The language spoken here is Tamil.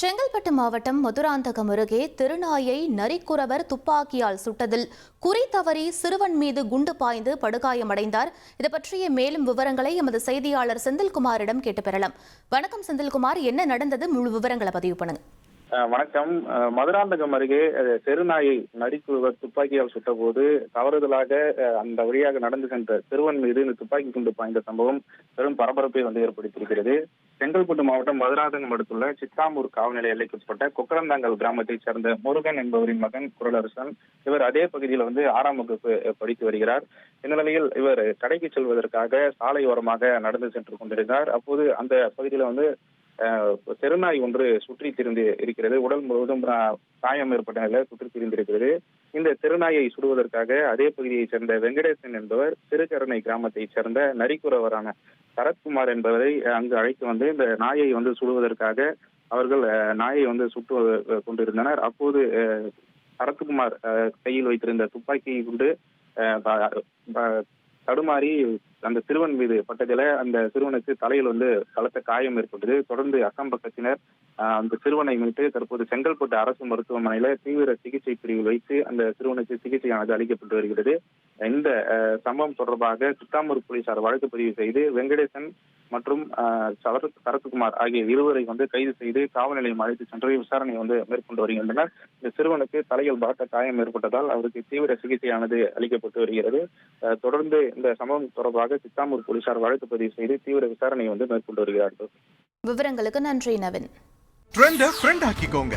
செங்கல்பட்டு மாவட்டம் மதுராந்தகம் அருகே திருநாயை நரிக்குறவர் துப்பாக்கியால் சுட்டதில் குறி தவறி சிறுவன் மீது குண்டு பாய்ந்து படுகாயமடைந்தார். இது பற்றிய மேலும் விவரங்களை எமது செய்தியாளர் செந்தில்குமாரிடம் கேட்டு பெறலாம். வணக்கம் செந்தில்குமார் என்ன நடந்தது? முழு விவரங்களை பதிவு பண்ணுங்க. வணக்கம். அஹ் மதுராந்தகம் அருகே தெருநாயை நடிக்குவர் துப்பாக்கியால் சுட்டபோது தவறுதலாக அஹ், அந்த வழியாக நடந்து சென்ற சிறுவன் மீது இந்த துப்பாக்கி குண்டு பாய்ந்த சம்பவம் பெரும் பரபரப்பை வந்து ஏற்படுத்தியிருக்கிறது. செங்கல்பட்டு மாவட்டம் மதுராதங்கம் அடுத்துள்ள சித்தாமூர் காவல்நிலைய எல்லைக்குட்பட்ட கொக்கரந்தாங்கல் கிராமத்தைச் சேர்ந்த முருகன் என்பவரின் மகன் குரலரசன் இவர் அதே பகுதியில் வந்து ஆறாம் வகுப்பு படித்து வருகிறார். இந்த நிலையில் இவர் கடைக்கு செல்வதற்காக சாலை ஓரமாக நடந்து சென்று கொண்டிருந்தார். அப்போது அந்த பகுதியில் வந்து அஹ், தெருநாய் ஒன்று சுற்றி திரிந்து இருக்கிறது. உடல் முழுவதும் காயம் ஏற்பட்ட நிலையில் சுற்றி திரிந்திருக்கிறது. இந்த தெருநாயை சுடுவதற்காக அதே பகுதியைச் சேர்ந்த வெங்கடேசன் என்பவர் திருக்கரணை கிராமத்தைச் சேர்ந்த நரிக்குறவரான சரத்குமார் என்பவரை அங்கு அழைத்து வந்து இந்த நாயை வந்து சுடுவதற்காக அவர்கள் நாயை வந்து சுட்டு கொண்டிருந்தனர். அப்போது சரத்குமார் கையில் வைத்திருந்த துப்பாக்கியை கொண்டு தடுமாறி அந்த சிறுவன் மீது பட்டதில அந்த சிறுவனுக்கு தலையில் வந்து பலத்த காயம் ஏற்பட்டது. தொடர்ந்து அக்கம் பக்கத்தினர் அந்த சிறுவனை மீட்டு தற்போது செங்கல்பட்டு அரசு மருத்துவமனையில தீவிர சிகிச்சை பிரிவில் வைத்து அந்த சிறுவனுக்கு சிகிச்சையானது அளிக்கப்பட்டு வருகிறது. இந்த சம்பவம் தொடர்பாக சித்தாமூர் போலீசார் வழக்கு பதிவு செய்து வெங்கடேசன் மற்றும் சரத்குமார் ஆகிய இருவரை வந்து கைது செய்து காவல் நிலையம் அழைத்து சென்று விசாரணை வந்து மேற்கொண்டு வருகின்றனர். இந்த சிறுவனுக்கு தலையில் பலத்த காயம் ஏற்பட்டதால் அவருக்கு தீவிர சிகிச்சையானது அளிக்கப்பட்டு வருகிறது. தொடர்ந்து இந்த சம்பவம் தொடர்பாக சித்தாமூர் போலீசார் வழக்கு பதிவு செய்து தீவிர விசாரணை வந்து மேற்கொண்டு வருகிறார்கள். விவரங்களுக்கு நன்றி நவீன். ட்ரெண்ட ஃப்ரெண்ட் ஆக்கிக்கோங்க.